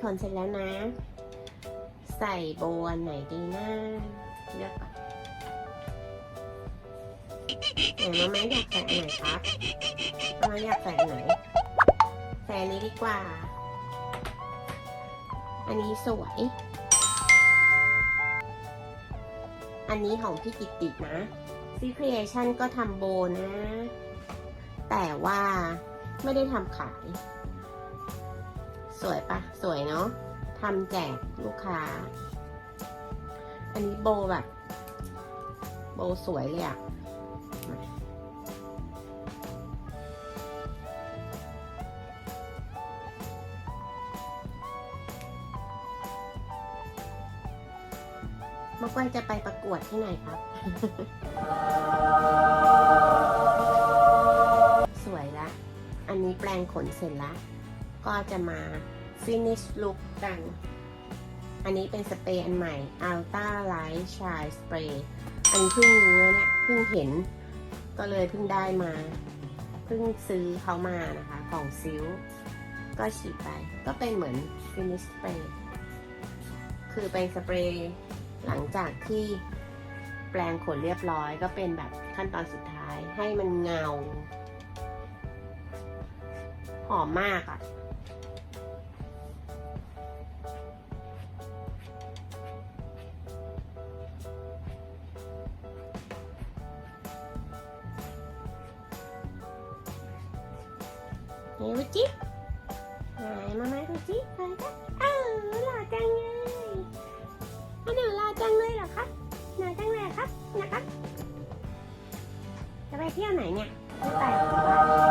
ขนเสร็จแล้วนะ ใส่โบอันไหนดีนะ เลือกก่อนไหนมาม่อยากใส่อันไหนครับมาม่อยากใส่อันไหนใส่อันนี้ดีกว่า อันนี้สวย อันนี้ของพี่กิตตินะซีครีเอชั่นก็ทำโบนะ แต่ว่าไม่ได้ทำขาย วยปะสวยเนาะทำแจกลูกค้า อันนี้โบแบบ โบสวยเลยอะมาเมื่อวันจะไปประกวดที่ไหนครับ สวยละ อันนี้แปลงขนเสร็จละ ก็จะมา finish look กัน อันนี้เป็นสเปรย์อันใหม่ Ultra Light Shine Spray อันนี้เพิ่งรู้เนี่ยเพิ่งเห็น ก็เลยเพิ่งได้มา เพิ่งซื้อเขามานะคะของซิลก็ฉีดไป ก็เป็นเหมือน finish spray คือเป็นสเปรย์หลังจากที่แปลงขนเรียบร้อย ก็เป็นแบบขั้นตอนสุดท้ายให้มันเงา หอมมากอะ่ะ เฮ้ยดูจิไหนมามาดูจิใครกันเออหล่อจังเลยอันหนูหล่อจังเลยเหรอครับหล่อจังเลยครับนะครับจะไปเที่ยวไหนเนี่ยไม่ไป